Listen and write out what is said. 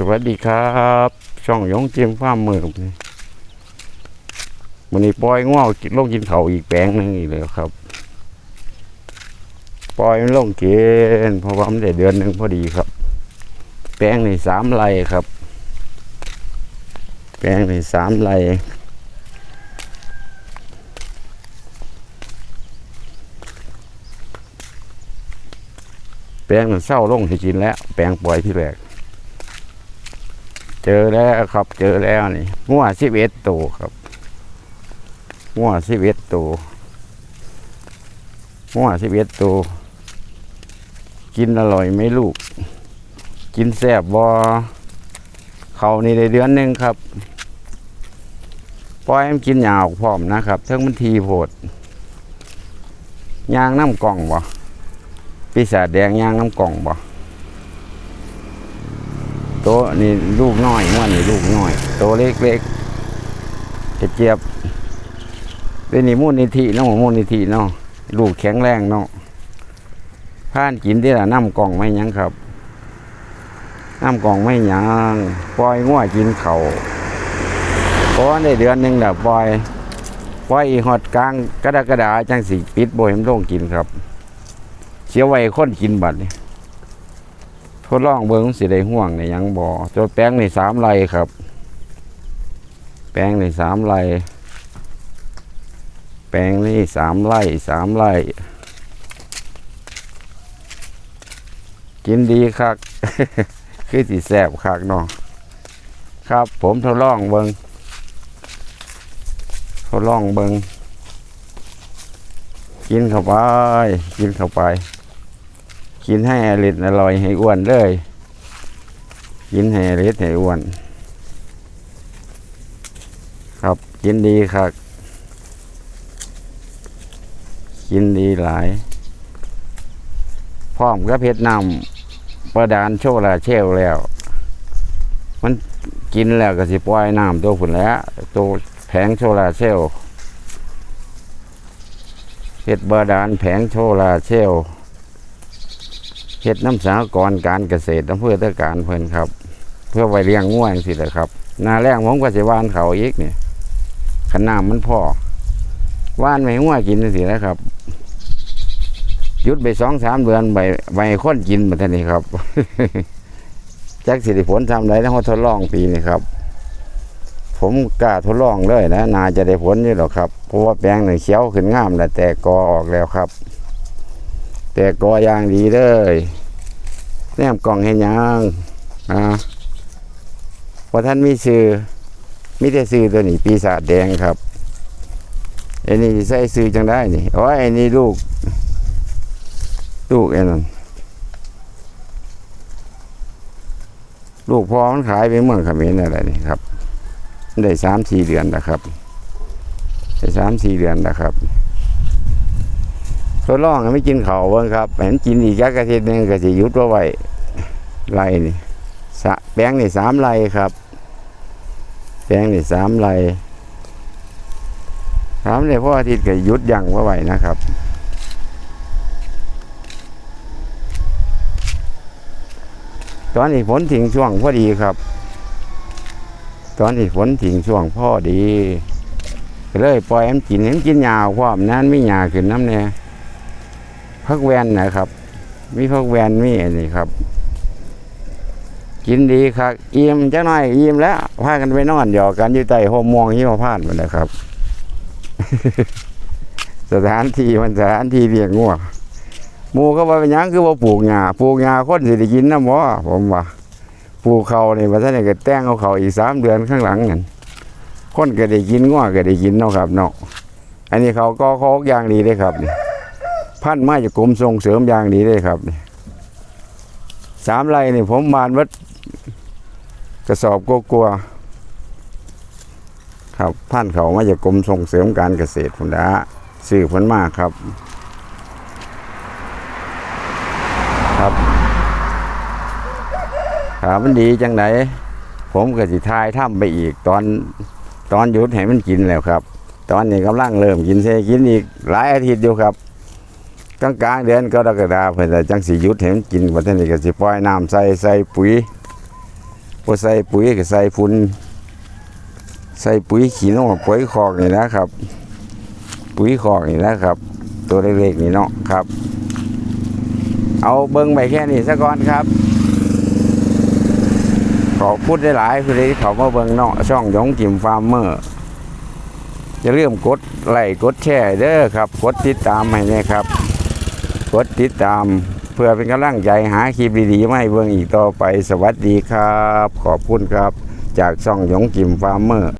สวัสดีครับ ช่องยงเจียมฟ้าร์มมือนี่วันนี้ปล่อยง่วงกินลงกินเขาอีกแปลงหนึงอีกแล้วครับ ปล่อยมันลงเกณฑ์เพราะว่ามันได้เดือนหนึ่งพอดีครับ แปลงนี่สามไร่ครับ แปลงนี่สามไร่แปลงมันเศร้าลงที่กินแล้ว แปลงปล่อยที่แรก เจอแล้วครับ เจอแล้วนี่งัวสิบเอ็ดตัวครับงัวสิบเอ็ดตัวงัวสิบเอ็ดตัวกินอร่อยไหมลูก กินแซ่บบอเขานี่ได้เดือนหนึ่งครับปล่อยมันกินยาออกพร้อมนะครับเทั้งมันทีโพดยางน้ำกล่องบ่ปีศาจแดงยางน้ำกล่องบ่ ตนี่ลูกน้อยม้วนนี่ลูกน้อยโตเล็กเล็กๆเจี๊ยบเป็นนี่มูลนิธิเนาะมูลนิธิเนาะลูกแข็งแรงเนาะผ่านกินที่ละน้ำกล่องไม่ยังครับน้ำกล่องไม่ยังปล่อยง่วกินเขาวเพราะว่าได้เดือนหนึ่งแล้วปล่อยปล่อยหอดกลางกระดากระดาจังสีปิดโบยมนลงกินครับเสียวไว้คนกินบัดนี่ ทดลองเบิ้งสิได้ห่วงในยังบ่อตัวแป้งในสามไรครับ แป้งในสามไรแป้งนี่สามไร่สามไร่กินดีคักคือสิแสบคักเนาะครับ ผมทดลองเบิงทดลองเบิงกินเข้าไป กินเข้าไป กินให้อริดอร่อยให้อ้วนเลย กินให้อริดให้อ้วน ครับกินดีครับกินดีหลาย พร้อมกับเพชรนำประดานโชลาเชลแล้ว มันกินแล้วก็สิปล่อยน้ำตัวผุนแล้วตัวแผงโชลาเชลเพชรบาดาลแผงโชลาเชล ฮ็ดน้ำสากรณ์การเกษตรอำเภอตะการเพิ่นครับ เพื่อไว้เลี้ยงง่วงสิแหละครับนาแรงผมก็สิว่านเขาอีกเนี่ยขนาดมันพ่อว่านไม่ง่วงกินสิแล้วครับยุดไปสองสามเดือนใบใบค้นกินมาท่านี้ครับแจักสิริผลทำไรแล้วเขาทดลองปีนี้ครับ ผมกล้าทดลองเลยนะ นาจะได้ผลอยู่หรอกครับเพราะว่าแปลงหนึ่งเขียวขึ้นงามแล้วแต่กอออกแล้วครับ แต่ก็อย่างดีเลยแนมกล่องเห็นยังอ่าพอท่านมีซื้อมีแต่ซื้อตัวนี้ปีศาจแดงครับไอ้นี่ใส่ซื้อจังได้นี่โอ้ยไอ้นี่ลูก ลูกไอ้นั่นลูกพอมันขายไปเมืองขมรอะไรนี่ครับ ได้สามสี่เดือนนะครับได้สามสี่เดือนนะครับ ทดลองไม่กินเขาเบิ่งครับเห็นกินอีกจักอาทิตย์หนึงก็สิหยุดว่าไว้ไรนี่สะแปลงนี่สามไรครับแปลงนี่สามไรสามเลยเพราะอาทิตย์ก็หยุดยั้งว่าไว้นะครับตอนนี้ฝนทิ้งช่วงพอดีครับ ตอนนี้ฝนทิ้งช่วงพอดีก็เลยปล่อยให้มันกินเห็นกินยาวพร้อมนั้นไม่ยาขึ้นน้ำเนี่ย พักแวนนะครับ มีพักแวนมีอันนี้ครับ กินดีครับอิ่มจังหน่อยอิ่มแล้วพากันไปนอนหยอกกันอยู่ใต้ห่มม่วงหิมพานต์หมดเลยครับ สถานที่มันสถานที่เลี้ยงงัวหมูก็ว่าเป็นยังคือว่าปลูกหญ้าปลูกหญ้าคนสิได้กินนะหมอผมว่าปลูกเขาเนี่ว่าท่านนี่ก็แต่งเอาเขาอีกสามเดือนข้างหลังนั่นคนก็ได้กินงัวก็ได้กินเนาะครับเนาะอันนี้เขาก็โคกอย่างดีเลยครับนี่ พันธุ์มาจากกรมส่งเสริมอย่างดีเลยครับสามไร่นี่ผมบานวัดกระสอบกลัวๆครับพันเขามาจากกรมส่งเสริมการเกษตรพุ่นละสื่อผลมากครับ ครับถามมันดีจังไหนผมก็สิทายถ้ำไปอีกตอนตอนหยุดให้มันกินแล้วครับ ตอนนี้กำลังเริ่มกินเซกินอีกหลายอาทิตย์อยู่ครับ กลางกลางเดือนก็รกฎาเพิ่นจังสิหยุดเห็นกินวันนี้ก็สิปล่อยน้ำใส่ใส่ปุ๋ยบ่ใส่ปุ๋ยก็ใส่ฝุ่นใส่ปุ๋ยขี้นกปุ๋ยคอกนี่นะครับ ปุ๋ยคอกนี่นะครับ ตัวเล็กๆนี่เนาะครับ เอาเบิ้งไปแค่นี้ซะก่อนครับ ขอพูดได้หลายคือที่เขามาเบิ้งเนาะช่องยงจิมฟาร์มเมอร์จะเริ่มกดไลค์กดแชร์เด้อครับ กดติดตามให้นะครับ กดติดตามเพื่อเป็นกำลังใจหาคลิปดีๆมาให้เบิ่งอีกต่อไปสวัสดีครับ ขอบคุณครับ จากช่องหยงกิมฟาร์มเมอร์